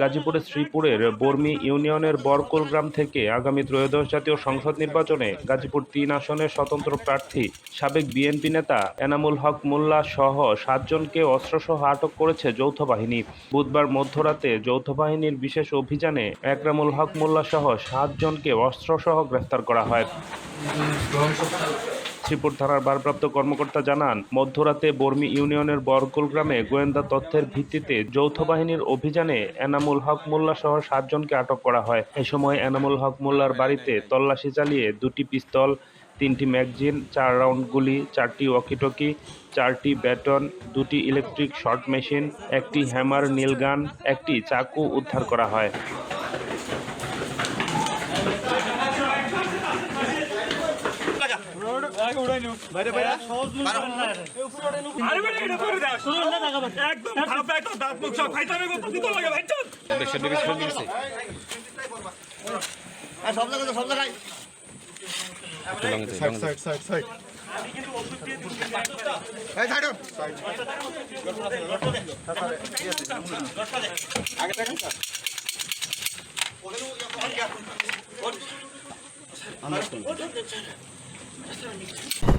গাজীপুরের শ্রীপুরের বর্মি ইউনিয়নের বরকুল গ্রাম থেকে আগামী ত্রয়োদশ জাতীয় সংসদ নির্বাচনে গাজীপুর তিন আসনের স্বতন্ত্র প্রার্থী সাবেক বিএনপি নেতা এনামুল হক মোল্লা সহ সাতজনকে অস্ত্রসহ আটক করেছে যৌথ বাহিনী। বুধবার মধ্যরাতে যৌথ বাহিনীর বিশেষ অভিযানে একরামুল হক মোল্লা সহ সাতজনকে অস্ত্রসহ গ্রেফতার করা হয়। শ্রীপুর থানার ভারপ্রাপ্ত কর্মকর্তা জানান, মধ্যরাতে বর্মি ইউনিয়নের বরকুল গ্রামে গোয়েন্দা তথ্যের ভিত্তিতে যৌথ বাহিনীর অভিযানে এনামুল হক মোল্লা সহ সাতজনকে আটক করা হয়। এ সময় এনামুল হক মোল্লার বাড়িতে তল্লাশি চালিয়ে দুটি পিস্তল, তিনটি ম্যাগজিন, চার রাউন্ড গুলি, চারটি ওয়াকিটকি, চারটি ব্যাটন, দুটি ইলেকট্রিক শর্ট মেশিন, একটি হ্যামার নীলগান একটি চাকু উদ্ধার করা হয়। সব চল। সব জায়গায় সব জায়গায় সাইড সাইড সাইড সাইড। এই সাইড Just let me.